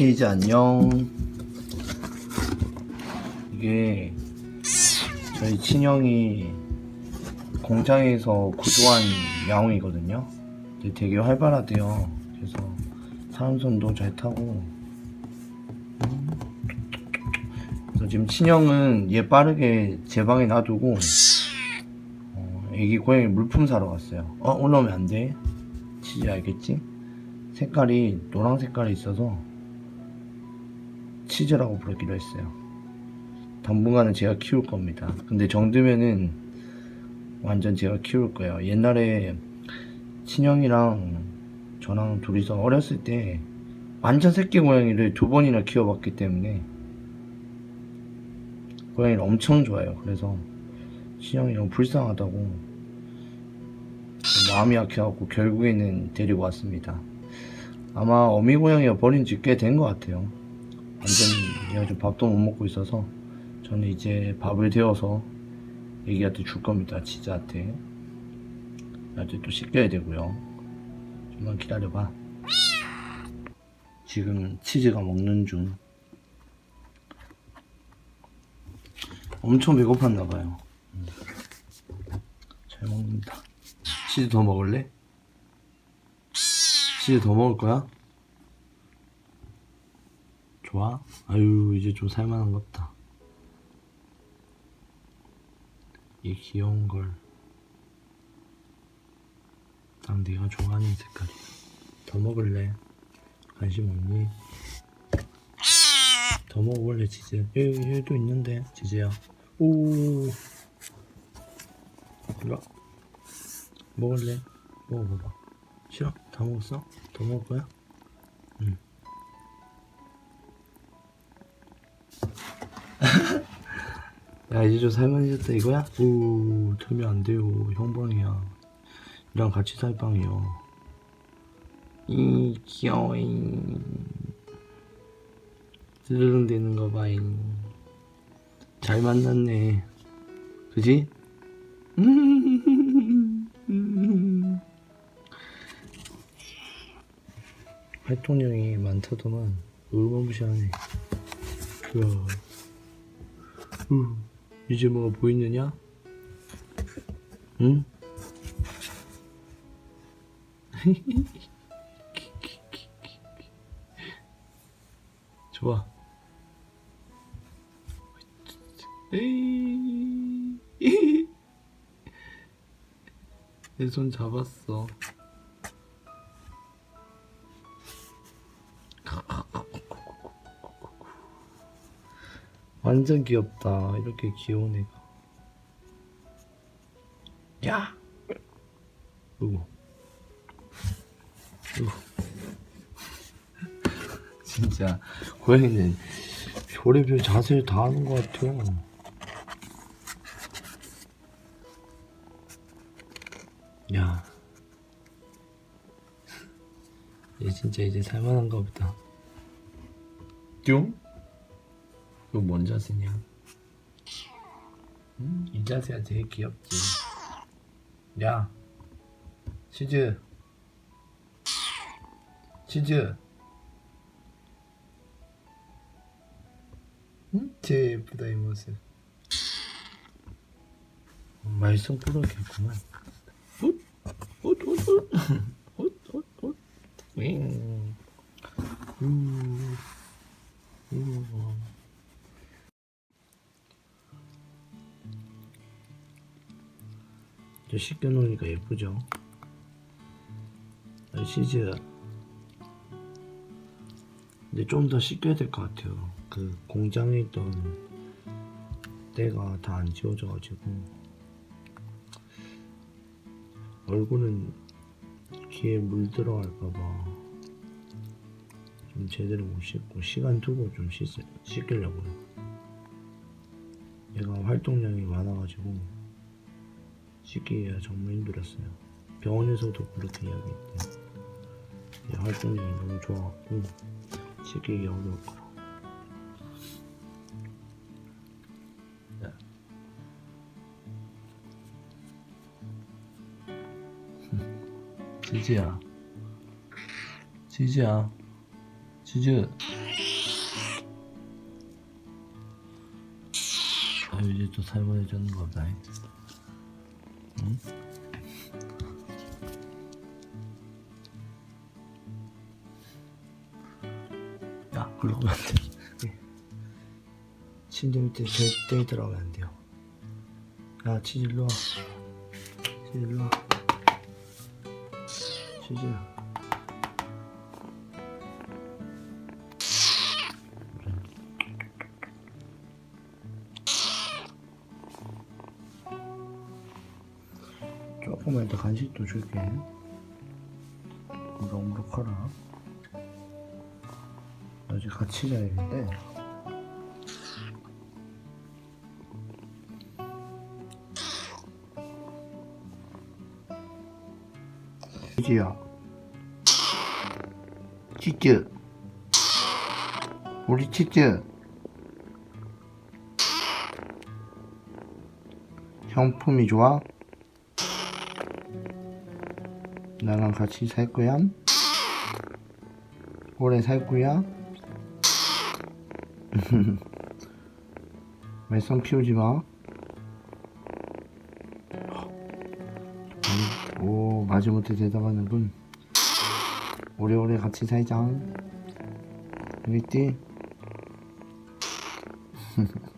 치즈 안녕. 이게 저희 친형이 공장에서 구조한 야옹이거든요. 되게 활발하대요. 그래서 사람 손도 잘 타고. 음. 그래서 지금 친형은 얘 빠르게 제 방에 놔두고 어, 애기 고양이 물품 사러 갔어요. 어 올라오면 안 돼. 치즈 알겠지? 색깔이 노란 색깔이 있어서 치즈라고 부르기로 했어요. 당분간은 제가 키울 겁니다. 근데 정드면은 완전 제가 키울 거예요. 옛날에 친형이랑 저랑 둘이서 어렸을 때 완전 새끼 고양이를 두 번이나 키워봤기 때문에 고양이를 엄청 좋아해요. 그래서 친형이 너무 불쌍하다고 마음이 약해갖고 결국에는 데리고 왔습니다. 아마 어미 고양이가 버린 지 꽤 된 것 같아요. 완전히 좀 밥도 못 먹고 있어서 저는 이제 밥을 데워서 애기한테 줄 겁니다. 치즈한테. 나중에 또 씻겨야 되고요. 좀만 기다려봐. 지금 치즈가 먹는 중. 엄청 배고팠나봐요. 음. 잘 먹는다. 치즈 더 먹을래? 치즈 더 먹을 거야? 좋아? 아유 이제 좀 살만한 것 같다 이 귀여운 걸 딱 네가 좋아하는 색깔이야 더 먹을래? 관심 없니? 더 먹어볼래 치즈? 여기 여기도 있는데 치즈야 오 이리 와 먹을래? 먹어봐봐 싫어? 다 먹었어? 더 먹을 거야? 야 이제 좀 살만해졌다 이거야? 오 털면 안 돼요. 형방이야. 이랑 같이 살 방이요. 이 귀여워잉. 드르릉 되는 거 봐잉. 잘 만났네. 그지? 활동량이 많다더만 어마무시하네. 그야. 우, 이제 뭐가 보이느냐? 응? 좋아 내손 잡았어 완전 귀엽다. 이렇게 귀여운 애가. 야! 으고. 으고. 진짜, 고양이는 별의별 자세를 다 하는 것 같아요. 야. 얘 진짜 이제 살만한가 보다. 뿅? 이거 뭔 자세냐? 음, 이 자세가 제일 귀엽지. 야, 치즈, 치즈. 음, 제일 예쁘다 이 모습. 말썽 꾸러기구만. 씻겨 놓으니까 예쁘죠? 아, 시즈 근데 좀더 씻겨야 될 것 같아요. 그 공장에 있던 때가 다 안 지워져 가지고. 얼굴은 귀에 물 들어갈까봐 좀 제대로 못 씻고 시간 두고 좀 씻, 씻기려고요. 얘가 활동량이 많아가지고 시키기가 정말 힘들었어요. 병원에서도 그렇게 이야기했대요. 네, 활동이 너무 좋아갖고 시기에 어려울 거라. 지지야 지지야 지즈 아, 이제 또 살벌해졌는가 봐. 응? 야, 글로 가면 안 돼. 침대 밑에 절대 들어가면 안 돼요. 야, 치질로 와. 치질로 와. 치질. 조금만 더 간식도 줄게. 무럭무럭 커라. 너 이제 같이 자야겠는데. 치즈야. 치즈. 우리 치즈. 형품이 좋아? 나랑 같이 살 거야? 오래 살 거야? 말썽 피우지 마. 오, 마지못해 대답하는군. 오래오래 같이 살자. 알겠지?